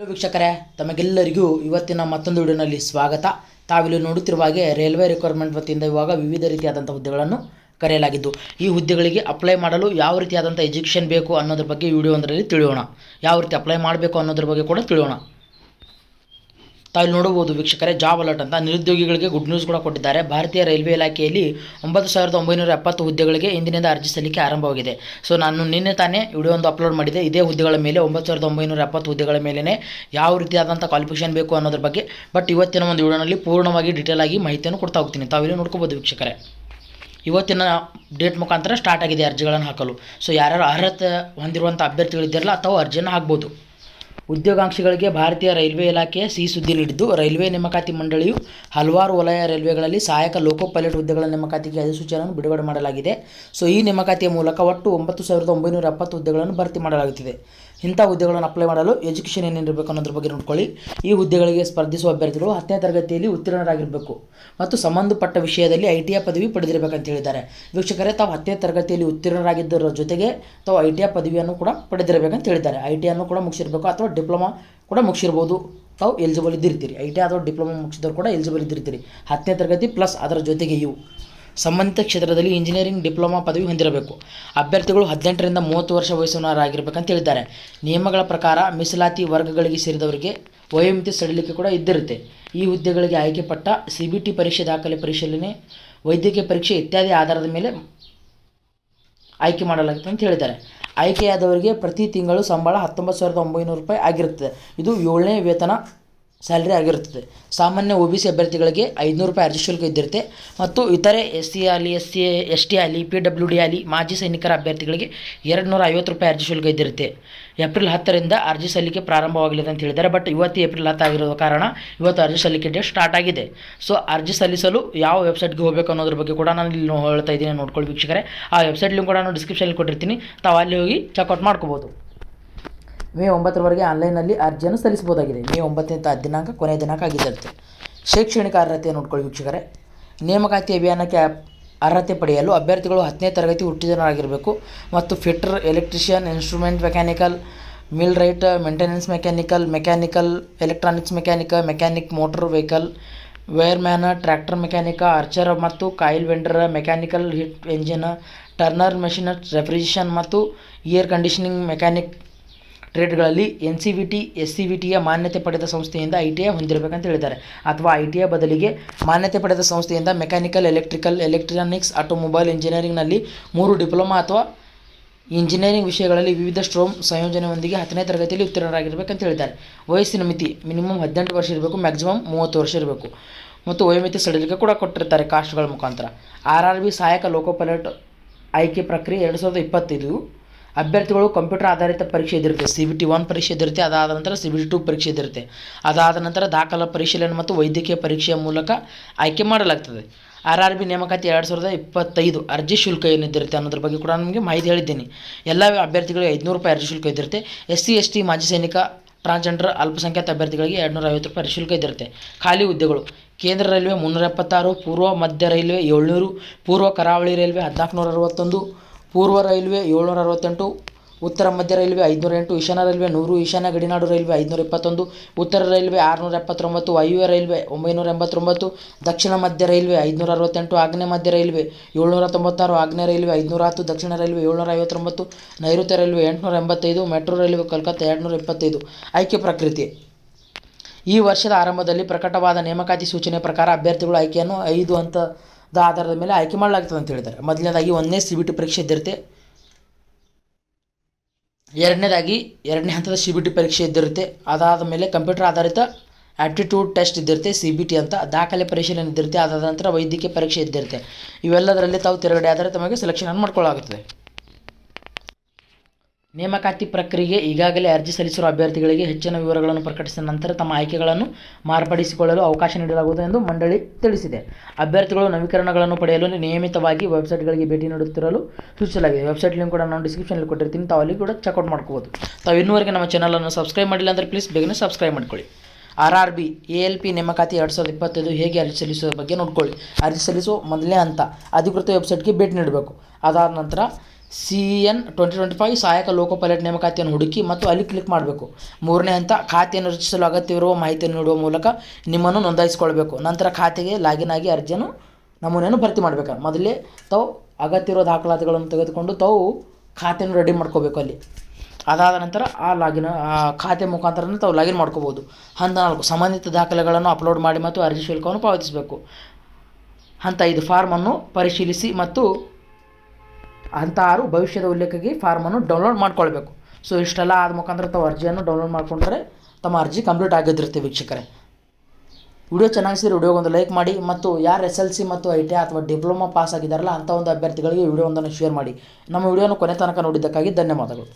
Hello ವೀಕ್ಷಕರೇ, ತಮಗೆಲ್ಲರಿಗೂ ಇವತ್ತಿನ ಮತ್ತೊಂದು ವಿಡಿಯೋನಲ್ಲಿ ಸ್ವಾಗತ. ತಾವಿಲ್ಲಿ ನೋಡುತ್ತಿರುವ ಹಾಗೆ ರೈಲ್ವೆ ರಿಕ್ವೈರ್ಮೆಂಟ್ ವತಿಯಿಂದ ಇವಾಗ ವಿವಿಧ ರೀತಿಯಾದಂಥ ಹುದ್ದೆಗಳನ್ನು ಕರೆಯಲಾಗಿದ್ದು, ಈ ಹುದ್ದೆಗಳಿಗೆ ಅಪ್ಲೈ ಮಾಡಲು ಯಾವ ರೀತಿಯಾದಂಥ ಎಜುಕೇಷನ್ ಬೇಕು ಅನ್ನೋದ್ರ ಬಗ್ಗೆ ವಿಡಿಯೋ ಒಂದರಲ್ಲಿ ತಿಳಿಯೋಣ. ಯಾವ ರೀತಿ ಅಪ್ಲೈ ಮಾಡಬೇಕು ಅನ್ನೋದ್ರ ಬಗ್ಗೆ ಕೂಡ ತಿಳಿಯೋಣ. ತಾವು ನೋಡಬಹುದು ವೀಕ್ಷಕರೇ, ಜಾಬ್ ಅಲರ್ಟ್ ಅಂತ ನಿರುದ್ಯೋಗಿಗಳಿಗೆ ಗುಡ್ ನ್ಯೂಸ್ ಕೂಡ ಕೊಟ್ಟಿದ್ದಾರೆ. ಭಾರತೀಯ ರೈಲ್ವೆ ಇಲಾಖೆಯಲ್ಲಿ ಒಂಬತ್ತು ಸಾವಿರದ ಒಂಬೈನೂರ ಎಪ್ಪತ್ತು ಹುದ್ದೆಗಳಿಗೆ ಇಂದಿನಿಂದ ಅರ್ಜಿ ಸಲ್ಲಿಕೆ ಆರಂಭವಾಗಿದೆ. ಸೊ ನಾನು ನಿನ್ನೆ ತಾನೇ ವಿಡಿಯೋ ಒಂದು ಅಪ್ಲೋಡ್ ಮಾಡಿದೆ. ಇದೇ ಹುದ್ದೆಗಳ ಮೇಲೆ ಒಂಬತ್ತು ಸಾವಿರದ ಒಂಬೈನೂರ ಎಪ್ಪತ್ತು ಹುದ್ದೆಗಳ ಮೇಲೇ ಯಾವ ರೀತಿಯಾದಂಥ ಕ್ವಾಲಿಫಿಕೇಷನ್ ಬೇಕು ಅನ್ನೋದ್ರ ಬಗ್ಗೆ ಬಟ್ ಇವತ್ತಿನ ಒಂದು ವಿಡಿಯೋನಲ್ಲಿ ಪೂರ್ಣವಾಗಿ ಡೀಟೇಲ್ ಆಗಿ ಮಾಹಿತಿಯನ್ನು ಕೊಡ್ತಾ ಹೋಗ್ತೀನಿ. ತಾವಿಲ್ಲಿ ನೋಡ್ಕೋಬೋದು ವೀಕ್ಷಕರೇ. ಇವತ್ತಿನ ಡೇಟ್ ಮುಖಾಂತರ ಸ್ಟಾರ್ಟ್ ಆಗಿದೆ ಅರ್ಜಿಗಳನ್ನು ಹಾಕಲು. ಸೊ ಯಾರ್ಯಾರು ಅರ್ಹತೆ ಹೊಂದಿರುವಂಥ ಅಭ್ಯರ್ಥಿಗಳಿದ್ದಾರಲ್ಲ ಅಥವಾ ಅರ್ಜಿಯನ್ನು ಹಾಕ್ಬೋದು. ಉದ್ಯೋಗಾಂಕ್ಷಿಗಳಿಗೆ ಭಾರತೀಯ ರೈಲ್ವೆ ಇಲಾಖೆ ಸಿಹಿ ಸುದ್ದಿ ನೀಡಿದ್ದು, ರೈಲ್ವೆ ನೇಮಕಾತಿ ಮಂಡಳಿಯು ಹಲವಾರು ವಲಯ ರೈಲ್ವೆಗಳಲ್ಲಿ ಸಹಾಯಕ ಲೋಕೋ ಪೈಲಟ್ ಹುದ್ದೆಗಳ ನೇಮಕಾತಿಗೆ ಅಧಿಸೂಚನೆಯನ್ನು ಬಿಡುಗಡೆ ಮಾಡಲಾಗಿದೆ. ಸೊ, ಈ ನೇಮಕಾತಿಯ ಮೂಲಕ ಒಟ್ಟು ಒಂಬತ್ತು ಸಾವಿರದ ಒಂಬೈನೂರ ಎಪ್ಪತ್ತು ಹುದ್ದೆಗಳನ್ನು ಭರ್ತಿ ಮಾಡಲಾಗುತ್ತಿದೆ. ಇಂಥ ಹುದ್ದೆಗಳನ್ನು ಅಪ್ಲೈ ಮಾಡಲು ಎಜುಕೇಷನ್ ಏನಿರಬೇಕು ಅನ್ನೋದ್ರ ಬಗ್ಗೆ ನೋಡ್ಕೊಳ್ಳಿ. ಈ ಹುದ್ದೆಗಳಿಗೆ ಸ್ಪರ್ಧಿಸುವ ಅಭ್ಯರ್ಥಿಗಳು ಹತ್ತನೇ ತರಗತಿಯಲ್ಲಿ ಉತ್ತೀರ್ಣರಾಗಿರಬೇಕು ಮತ್ತು ಸಂಬಂಧಪಟ್ಟ ವಿಷಯದಲ್ಲಿ ಐ ಟಿ ಐ ಪದವಿ ಪಡೆದಿರಬೇಕಂತ ಹೇಳಿದ್ದಾರೆ. ವೀಕ್ಷಕರೇ, ತಾವು ಹತ್ತನೇ ತರಗತಿಯಲ್ಲಿ ಉತ್ತೀರ್ಣರಾಗಿದ್ದರ ಜೊತೆಗೆ ತಾವು ಐ ಟಿ ಐ ಪದವಿಯನ್ನು ಕೂಡ ಪಡೆದಿರಬೇಕಂತ ಹೇಳಿದ್ದಾರೆ. ಐ ಟಿ ಅನ್ನು ಕೂಡ ಮುಗಿಸಿರಬೇಕು ಅಥವಾ ಡಿಪ್ಲೊಮಾ ಕೂಡ ಮುಗಿಸಿರ್ಬೋದು. ತಾವು ಎಲಿಜಿಬಲ್ ಇದ್ದಿರ್ತೀರಿ. ಐ ಟಿ ಅಥವಾ ಡಿಪ್ಲೊಮಾ ಮುಗಿಸಿದವರು ಕೂಡ ಎಲಿಜಿಬಲ್ ಇದ್ದಿರ್ತೀರಿ. ಹತ್ತನೇ ತರಗತಿ ಪ್ಲಸ್ ಅದರ ಜೊತೆಗೆ ಇವು ಸಂಬಂಧಿತ ಕ್ಷೇತ್ರದಲ್ಲಿ ಇಂಜಿನಿಯರಿಂಗ್ ಡಿಪ್ಲೊಮಾ ಪದವಿ ಹೊಂದಿರಬೇಕು. ಅಭ್ಯರ್ಥಿಗಳು ಹದಿನೆಂಟರಿಂದ ಮೂವತ್ತು ವರ್ಷ ವಯಸ್ಸಿನವರಾಗಿರ್ಬೇಕಂತ ಹೇಳಿದ್ದಾರೆ. ನಿಯಮಗಳ ಪ್ರಕಾರ ಮೀಸಲಾತಿ ವರ್ಗಗಳಿಗೆ ಸೇರಿದವರಿಗೆ ವಯೋಮಿತಿ ಸಡಿಲಿಕೆ ಕೂಡ ಇದ್ದಿರುತ್ತೆ. ಈ ಹುದ್ದೆಗಳಿಗೆ ಆಯ್ಕೆ ಪಟ್ಟ ಸಿ ಬಿ ಟಿ ಪರೀಕ್ಷೆ ದಾಖಲೆ ಪರಿಶೀಲನೆ, ವೈದ್ಯಕೀಯ ಪರೀಕ್ಷೆ ಇತ್ಯಾದಿ ಆಧಾರದ ಮೇಲೆ ಆಯ್ಕೆ ಮಾಡಲಾಗುತ್ತೆ ಅಂತ ಹೇಳಿದ್ದಾರೆ. ಆಯ್ಕೆಯಾದವರಿಗೆ ಪ್ರತಿ ತಿಂಗಳು ಸಂಬಳ ಹತ್ತೊಂಬತ್ತು ಸಾವಿರದ ಒಂಬೈನೂರು ರೂಪಾಯಿ ಆಗಿರುತ್ತದೆ. ಇದು ಏಳನೇ ವೇತನ ಸ್ಯಾಲ್ರಿ ಆಗಿರುತ್ತದೆ. ಸಾಮಾನ್ಯ ಒ ಬಿ ಸಿ ಅಭ್ಯರ್ಥಿಗಳಿಗೆ ಐದುನೂರು ರೂಪಾಯಿ ಅರ್ಜಿ ಶುಲ್ಕ ಇದ್ದಿರುತ್ತೆ. ಮತ್ತು ಇತರೆ ಎಸ್ ಸಿ ಆಗಲಿ ಎಸ್ ಸಿ ಎಸ್ ಟಿ ಆಗಲಿ ಪಿ ಡಬ್ಲ್ಯೂ ಡಿ ಆಗಲಿ ಮಾಜಿ ಸೈನಿಕರ ಅಭ್ಯರ್ಥಿಗಳಿಗೆ ಎರಡು ನೂರ ಐವತ್ತು ರೂಪಾಯಿ ಅರ್ಜಿ ಶುಲ್ಕ ಇದ್ದಿರುತ್ತೆ. ಏಪ್ರಿಲ್ ಹತ್ತರಿಂದ ಅರ್ಜಿ ಸಲ್ಲಿಕೆ ಪ್ರಾರಂಭವಾಗಲಿದೆ ಅಂತ ಹೇಳಿದ್ದಾರೆ. ಬಟ್ ಇವತ್ತು ಏಪ್ರಿಲ್ ಹತ್ತು ಆಗಿರೋ ಕಾರಣ ಇವತ್ತು ಅರ್ಜಿ ಸಲ್ಲಿಕೆ ಡೇಟ್ ಸ್ಟಾರ್ಟ್ ಆಗಿದೆ. ಸೊ, ಅರ್ಜಿ ಸಲ್ಲಿಸಲು ಯಾವ ವೆಬ್ಸೈಟ್ಗೆ ಹೋಗಬೇಕು ಅನ್ನೋದ್ರ ಬಗ್ಗೆ ಕೂಡ ನಾನು ಇಲ್ಲಿ ಹೇಳ್ತಾ ಇದ್ದೀನಿ. ನೋಡ್ಕೊಳ್ಳಿ ವೀಕ್ಷಕರೇ. ಆ ವೆಬ್ಸೈಟ್ ಲಿಂಕ್ ಕೂಡ ನಾನು ಡಿಸ್ಕ್ರಿಪ್ಷನ್ ಕೊಟ್ಟಿರ್ತೀನಿ. ತಾವು ಅಲ್ಲಿ ಹೋಗಿ ಚೆಕ್ಔಟ್ ಮಾಡ್ಕೋಬೋದು. ಮೇ ಒಂಬತ್ತರವರೆಗೆ ಆನ್ಲೈನಲ್ಲಿ ಅರ್ಜಿಯನ್ನು ಸಲ್ಲಿಸಬಹುದಾಗಿದೆ. ಮೇ ಒಂಬತ್ತನೇ ದಿನಾಂಕ ಕೊನೆಯ ದಿನಾಂಕ ಆಗಿದ್ದಂತೆ. ಶೈಕ್ಷಣಿಕ ಅರ್ಹತೆ ನೋಡ್ಕೊಳ್ಳಿ ವೀಕ್ಷಕರೇ. ನೇಮಕಾತಿ ಅಭಿಯಾನಕ್ಕೆ ಅರ್ಹತೆ ಪಡೆಯಲು ಅಭ್ಯರ್ಥಿಗಳು ಹತ್ತನೇ ತರಗತಿ ಹುಟ್ಟಿದವರಾಗಿರಬೇಕು ಮತ್ತು fitter electrician, instrument mechanical millwright maintenance mechanical mechanical, electronics mechanic, mechanic, motor, vehicle, wireman, tractor mechanic, archer ಮತ್ತು coil winder, mechanical heat engine, turner machine, refrigeration ಮತ್ತು air conditioning mechanic ಟ್ರೇಡ್ಗಳಲ್ಲಿ N C V T S C V ಟಿಯ ಮಾನ್ಯತೆ ಪಡೆದ ಸಂಸ್ಥೆಯಿಂದ I T I ಹೊಂದಿರಬೇಕಂತ ಹೇಳಿದ್ದಾರೆ. ಅಥವಾ I T I ಬದಲಿಗೆ ಮಾನ್ಯತೆ ಪಡೆದ ಸಂಸ್ಥೆಯಿಂದ ಮೆಕ್ಯಾನಿಕಲ್, ಎಲೆಕ್ಟ್ರಿಕಲ್, ಎಲೆಕ್ಟ್ರಾನಿಕ್ಸ್, ಆಟೋಮೊಬೈಲ್ ಇಂಜಿನಿಯರಿಂಗ್ನಲ್ಲಿ ಮೂರು ಡಿಪ್ಲೊಮಾ ಅಥವಾ ಇಂಜಿನಿಯರಿಂಗ್ ವಿಷಯಗಳಲ್ಲಿ ವಿವಿಧ ಸ್ಟ್ರೋಮ್ ಸಂಯೋಜನೆಯೊಂದಿಗೆ ಹತ್ತನೇ ತರಗತಿಯಲ್ಲಿ ಉತ್ತೀರ್ಣರಾಗಿರಬೇಕಂತ ಹೇಳಿದ್ದಾರೆ. ವಯಸ್ಸಿನ ಮಿತಿ ಮಿನಿಮಮ್ ಹದಿನೆಂಟು ವರ್ಷ ಇರಬೇಕು, ಮ್ಯಾಕ್ಸಿಮಮ್ ಮೂವತ್ತು ವರ್ಷ ಇರಬೇಕು ಮತ್ತು ವಯೋಮಿತಿ ಸಡಿಲಿಕೆ ಕೂಡ ಕೊಟ್ಟಿರ್ತಾರೆ ಕಾಸ್ಟ್ಗಳ ಮುಖಾಂತರ. ಆರ್ ಆರ್ ಬಿ ಸಹಾಯಕ ಲೋಕೋ ಪೈಲಟ್ ಆಯ್ಕೆ ಪ್ರಕ್ರಿಯೆ ಎರಡು ಸಾವಿರದ ಇಪ್ಪತ್ತೈದು ಅಭ್ಯರ್ಥಿಗಳು ಕಂಪ್ಯೂಟರ್ ಆಧಾರಿತ ಪರೀಕ್ಷೆ ಇದಿರುತ್ತೆ ಸಿ ಬಿ ಟಿ ಒನ್ ಪರೀಕ್ಷೆ ಇದಿರುತ್ತೆ ಅದಾದ ನಂತರ ಸಿ ಬಿ ಟಿ ಟು ಪರೀಕ್ಷೆ ಇದಿರುತ್ತೆ ಅದಾದ ನಂತರ ದಾಖಲಾ ಪರಿಶೀಲನೆ ಮತ್ತು ವೈದ್ಯಕೀಯ ಪರೀಕ್ಷೆಯ ಮೂಲಕ ಆಯ್ಕೆ ಮಾಡಲಾಗ್ತದೆ. ಆರ್ ಆರ್ ಬಿ ನೇಮಕಾತಿ ಎರಡು ಸಾವಿರದ ಇಪ್ಪತ್ತೈದು ಅರ್ಜಿ ಶುಲ್ಕ ಏನಿದ್ದಿರುತ್ತೆ ಅನ್ನೋದ್ರ ಬಗ್ಗೆ ಕೂಡ ನಿಮಗೆ ಮಾಹಿತಿ ಹೇಳಿದ್ದೀನಿ. ಎಲ್ಲ ಅಭ್ಯರ್ಥಿಗಳಿಗೆ ಐದುನೂರು ರೂಪಾಯಿ ಅರ್ಜಿ ಶುಲ್ಕ ಇದ್ದಿರುತ್ತೆ ಎಸ್ ಸಿ ಎಸ್ ಟಿ ಮಾಜಿ ಸೈನಿಕ, ಟ್ರಾನ್ಸ್ಜೆಂಡರ್, ಅಲ್ಪಸಂಖ್ಯಾತ ಅಭ್ಯರ್ಥಿಗಳಿಗೆ ಎರಡುನೂರ ಐವತ್ತು ರೂಪಾಯಿ ಶುಲ್ಕ ಇದ್ದಿರುತ್ತೆ ಖಾಲಿ ಹುದ್ದೆಗಳು, ಕೇಂದ್ರ ರೈಲ್ವೆ ಮುನ್ನೂರ ಎಪ್ಪತ್ತಾರು, ಪೂರ್ವ ಮಧ್ಯ ರೈಲ್ವೆ ಏಳ್ನೂರು, ಪೂರ್ವ ಕರಾವಳಿ ರೈಲ್ವೆ ಹದಿನಾಲ್ಕುನೂರ ಅರವತ್ತೊಂದು ಪೂರ್ವ ರೈಲ್ವೆ ಏಳ್ನೂರ ಅರವತ್ತೆಂಟು, ಉತ್ತರ ಮಧ್ಯ ರೈಲ್ವೆ ಐದುನೂರ ಎಂಟು, ಈಶಾನ್ಯ ರೈಲ್ವೆ ನೂರು, ಈಶಾನ್ಯ ಗಡಿನಾಡು ರೈಲ್ವೆ ಐದುನೂರ ಇಪ್ಪತ್ತೊಂದು ಉತ್ತರ ರೈಲ್ವೆ ಆರುನೂರ ಎಪ್ಪತ್ತೊಂಬತ್ತು, ವಾಯುವ್ಯ ರೈಲ್ವೆ ಒಂಬೈನೂರ ಎಂಬತ್ತೊಂಬತ್ತು, ದಕ್ಷಿಣ ಮಧ್ಯ ರೈಲ್ವೆ ಐದುನೂರ ಅರವತ್ತೆಂಟು, ಆಗ್ನೇಯ ಮಧ್ಯ ರೈಲ್ವೆ ಏಳ್ನೂರ ತೊಂಬತ್ತಾರು, ಆಗ್ನೇಯ ರೈಲ್ವೆ ಐದುನೂರ ಹತ್ತು, ದಕ್ಷಿಣ ರೈಲ್ವೆ ಏಳ್ನೂರ ಐವತ್ತೊಂಬತ್ತು, ನೈಋತ್ಯ ರೈಲ್ವೆ ಎಂಟುನೂರ ಎಂಬತ್ತೈದು, ಮೆಟ್ರೋ ರೈಲ್ವೆ ಕಲ್ಕತ್ತಾ ಎರಡುನೂರ ಇಪ್ಪತ್ತೈದು ಆಯ್ಕೆ ಪ್ರಕೃತಿ. ಈ ವರ್ಷದ ಆರಂಭದಲ್ಲಿ ಪ್ರಕಟವಾದ ನೇಮಕಾತಿ ಸೂಚನೆ ಪ್ರಕಾರ ಅಭ್ಯರ್ಥಿಗಳು ಆಯ್ಕೆಯನ್ನು ಐದು ಹಂತದ ಆಧಾರದ ಮೇಲೆ ಆಯ್ಕೆ ಮಾಡಲಾಗ್ತದೆ ಅಂತ ಹೇಳಿದ್ದಾರೆ. ಮೊದಲನೇದಾಗಿ ಒಂದನೇ ಸಿ ಬಿ ಟಿ ಪರೀಕ್ಷೆ ಇದ್ದಿರುತ್ತೆ ಎರಡನೇದಾಗಿ ಎರಡನೇ ಹಂತದ ಸಿ ಬಿ ಟಿ ಪರೀಕ್ಷೆ ಇದ್ದಿರುತ್ತೆ ಅದಾದ ಮೇಲೆ ಕಂಪ್ಯೂಟರ್ ಆಧಾರಿತ ಆ್ಯಪ್ಟಿಟ್ಯೂಡ್ ಟೆಸ್ಟ್ ಇದ್ದಿರುತ್ತೆ ಸಿ ಬಿ ಟಿ ಅಂತ. ದಾಖಲೆ ಪರಿಶೀಲನೆ ಇದ್ದಿರುತ್ತೆ ಅದಾದ ನಂತರ ವೈದ್ಯಕೀಯ ಪರೀಕ್ಷೆ ಇದ್ದಿರುತ್ತೆ ಇವೆಲ್ಲದರಲ್ಲಿ ತಾವು ತಿರುಗಡೆ ಆದರೆ ತಮಗೆ ಸೆಲೆಕ್ಷನನ್ನು ಮಾಡ್ಕೊಳ್ಳಾಗುತ್ತದೆ ನೇಮಕಾತಿ ಪ್ರಕ್ರಿಯೆಗೆ ಈಗಾಗಲೇ ಅರ್ಜಿ ಸಲ್ಲಿಸಿರುವ ಅಭ್ಯರ್ಥಿಗಳಿಗೆ ಹೆಚ್ಚಿನ ವಿವರಗಳನ್ನು ಪ್ರಕಟಿಸಿದ ನಂತರ ತಮ್ಮ ಆಯ್ಕೆಗಳನ್ನು ಮಾರ್ಪಡಿಸಿಕೊಳ್ಳಲು ಅವಕಾಶ ನೀಡಲಾಗುವುದು ಎಂದು ಮಂಡಳಿ ತಿಳಿಸಿದೆ. ಅಭ್ಯರ್ಥಿಗಳು ನವೀಕರಣಗಳನ್ನು ಪಡೆಯಲು ನಿಯಮಿತವಾಗಿ ವೆಬ್ಸೈಟ್ಗಳಿಗೆ ಭೇಟಿ ನೀಡುತ್ತಿರಲು ಸೂಚಿಸಲಾಗಿದೆ. ವೆಬ್ಸೈಟ್ ಲಿಂಕ್ ಕೂಡ ನಾನು ಡಿಸ್ಕ್ರಿಪ್ಷನಲ್ಲಿ ಕೊಟ್ಟಿರ್ತೀನಿ. ತಾವು ಅಲ್ಲಿ ಕೂಡ ಚೆಕ್ಔಟ್ ಮಾಡ್ಕೋಬೋದು. ತಾವು ಇನ್ನೂವರೆಗೆ ನಮ್ಮ ಚಾನಲನ್ನು ಸಬ್ಸ್ಕ್ರೈಬ್ ಮಾಡಿಲ್ಲ ಅಂದರೆ ಪ್ಲೀಸ್ ಬೇಗನೆ ಸಬ್ಸ್ಕ್ರೈಬ್ ಮಾಡ್ಕೊಳ್ಳಿ. R R B A L P ನೇಮಕಾತಿ ಎರಡು ಸಾವಿರದ ಇಪ್ಪತ್ತೈದು ಹೇಗೆ ಅರ್ಜಿ ಸಲ್ಲಿಸುವ ಬಗ್ಗೆ ನೋಡ್ಕೊಳ್ಳಿ. ಅರ್ಜಿ ಸಲ್ಲಿಸುವ ಮೊದಲನೇ ಹಂತ ಅಧಿಕೃತ ವೆಬ್ಸೈಟ್ಗೆ ಭೇಟಿ ನೀಡಬೇಕು. ಅದಾದ ನಂತರ C N twenty twenty five ಸಹಾಯಕ ಲೋಕೋ ಪೈಲಟ್ ನೇಮಕಾತಿಯನ್ನು ಹುಡುಕಿ ಮತ್ತು ಅಲ್ಲಿ ಕ್ಲಿಕ್ ಮಾಡಬೇಕು. ಮೂರನೇ ಹಂತ, ಖಾತೆಯನ್ನು ರಚಿಸಲು ಅಗತ್ಯವಿರುವ ಮಾಹಿತಿಯನ್ನು ನೀಡುವ ಮೂಲಕ ನಿಮ್ಮನ್ನು ನೋಂದಾಯಿಸಿಕೊಳ್ಬೇಕು. ನಂತರ ಖಾತೆಗೆ ಲಾಗಿನ್ ಆಗಿ ಅರ್ಜಿಯನ್ನು ನಮೂನೆಯನ್ನು ಭರ್ತಿ ಮಾಡಬೇಕು? ಮೊದಲೇ ತಾವು ಅಗತ್ಯ ಇರೋ ದಾಖಲಾತಿಗಳನ್ನು ತೆಗೆದುಕೊಂಡು ತಾವು ಖಾತೆಯನ್ನು ರೆಡಿ ಮಾಡ್ಕೋಬೇಕು ಅಲ್ಲಿ. ಅದಾದ ನಂತರ ಆ ಲಾಗಿನ್ ಆ ಖಾತೆ ಮುಖಾಂತರನ ತಾವು ಲಾಗಿನ್ ಮಾಡ್ಕೋಬೋದು ಹಂತ ನಾಲ್ಕು, ಸಂಬಂಧಿತ ದಾಖಲೆಗಳನ್ನು ಅಪ್ಲೋಡ್ ಮಾಡಿ ಮತ್ತು ಅರ್ಜಿ ಶುಲ್ಕವನ್ನು ಪಾವತಿಸಬೇಕು. ಹಂತ ಐದು ಫಾರ್ಮನ್ನು ಪರಿಶೀಲಿಸಿ ಮತ್ತು ಹಂತ ಆರು ಭವಿಷ್ಯದ ಉಲ್ಲೇಖಕ್ಕೆ ಫಾರ್ಮನ್ನು ಡೌನ್ಲೋಡ್ ಮಾಡ್ಕೊಳ್ಬೇಕು. ಸೊ ಇಷ್ಟೆಲ್ಲ ಆದ ಮುಖಾಂತರ ತಾವು ಅರ್ಜಿಯನ್ನು ಡೌನ್ಲೋಡ್ ಮಾಡ್ಕೊಂಡ್ರೆ ತಮ್ಮ ಅರ್ಜಿ ಕಂಪ್ಲೀಟ್ ಆಗಿದ್ದಿರ್ತೀವಿ ವೀಕ್ಷಕರೇ. ವಿಡಿಯೋ ಚೆನ್ನಾಗಿಸಿದ್ರೆ ವಿಡಿಯೋಗೊಂದು ಲೈಕ್ ಮಾಡಿ ಮತ್ತು ಯಾರು ಎಸ್ ಎಲ್ ಸಿ ಮತ್ತು ಐ ಟಿ ಅಥವಾ ಡಿಪ್ಲೊಮಾ ಪಾಸ್ ಆಗಿದ್ದಾರಲ್ಲ ಅಂಥ ಒಂದು ಅಭ್ಯರ್ಥಿಗಳಿಗೆ ವಿಡಿಯೋ ಒಂದನ್ನು ಶೇರ್ ಮಾಡಿ. ನಮ್ಮ ವಿಡಿಯೋನ ಕೊನೆ ತನಕ ನೋಡಿದ್ದಕ್ಕಾಗಿ ಧನ್ಯವಾದಗಳು.